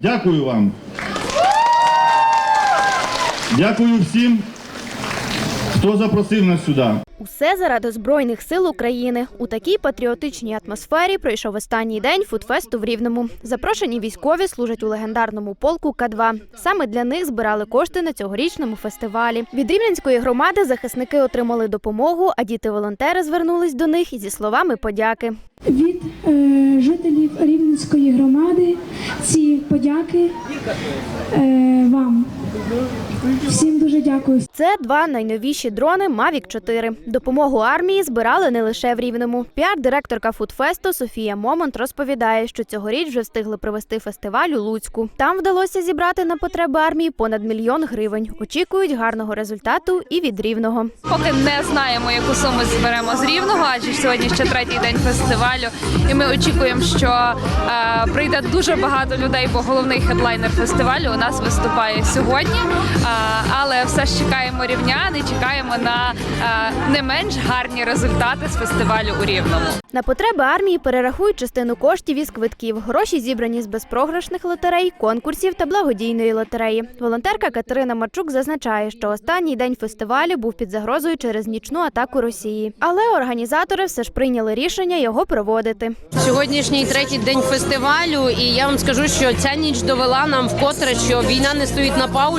Дякую вам. Дякую всім, хто запросив нас сюди. Усе заради збройних сил України. У такій патріотичній атмосфері пройшов останній день фудфесту в Рівному. Запрошені військові служать у легендарному полку К-2. Саме для них збирали кошти на цьогорічному фестивалі. Від рівненської громади захисники отримали допомогу, а діти-волонтери звернулись до них зі словами подяки. від е, жителів Рівненської громади подяки е, вам. Всім дуже дякую. Це два найновіші дрони Mavic 4. Допомогу армії збирали не лише в Рівному. Піар-директорка Фудфесту Софія Момонт розповідає, що цьогоріч вже встигли провести фестиваль у Луцьку. Там вдалося зібрати на потреби армії понад мільйон гривень. Очікують гарного результату і від рівного. Поки не знаємо, яку суму зберемо з рівного, адже сьогодні ще третій день фестивалю, і ми очікуємо, що е, прийде дуже багато людей, бо головний хедлайнер фестивалю у нас виступає сьогодні. Е, але все ж чекаємо рівнян і чекаємо на не менш гарні результати з фестивалю у рівному. На потреби армії перерахують частину коштів із квитків. Гроші зібрані з безпрограшних лотерей, конкурсів та благодійної лотереї. Волонтерка Катерина Марчук зазначає, що останній день фестивалю був під загрозою через нічну атаку Росії. Але організатори все ж прийняли рішення його проводити. Сьогоднішній третій день фестивалю, і я вам скажу, що ця ніч довела нам вкотре, що війна не стоїть на паузі.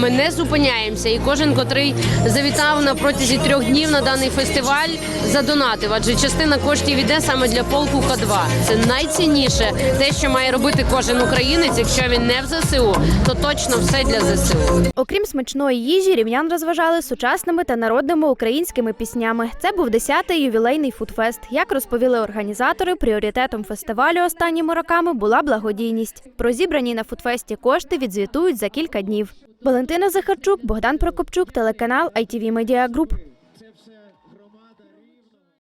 Ми не зупиняємося, і кожен, котрий завітав на протязі трьох днів на даний фестиваль, задонатив. Адже частина коштів іде саме для полку К2. Це найцінніше те, що має робити кожен українець. Якщо він не в ЗСУ, то точно все для ЗСУ. Окрім смачної їжі, рівнян розважали сучасними та народними українськими піснями. Це був 10-й ювілейний фудфест. Як розповіли організатори, пріоритетом фестивалю останніми роками була благодійність. Про зібрані на фудфесті кошти відзвітують за кілька днів. Валентина Захарчук, Богдан Прокопчук, телеканал ITV Media Group.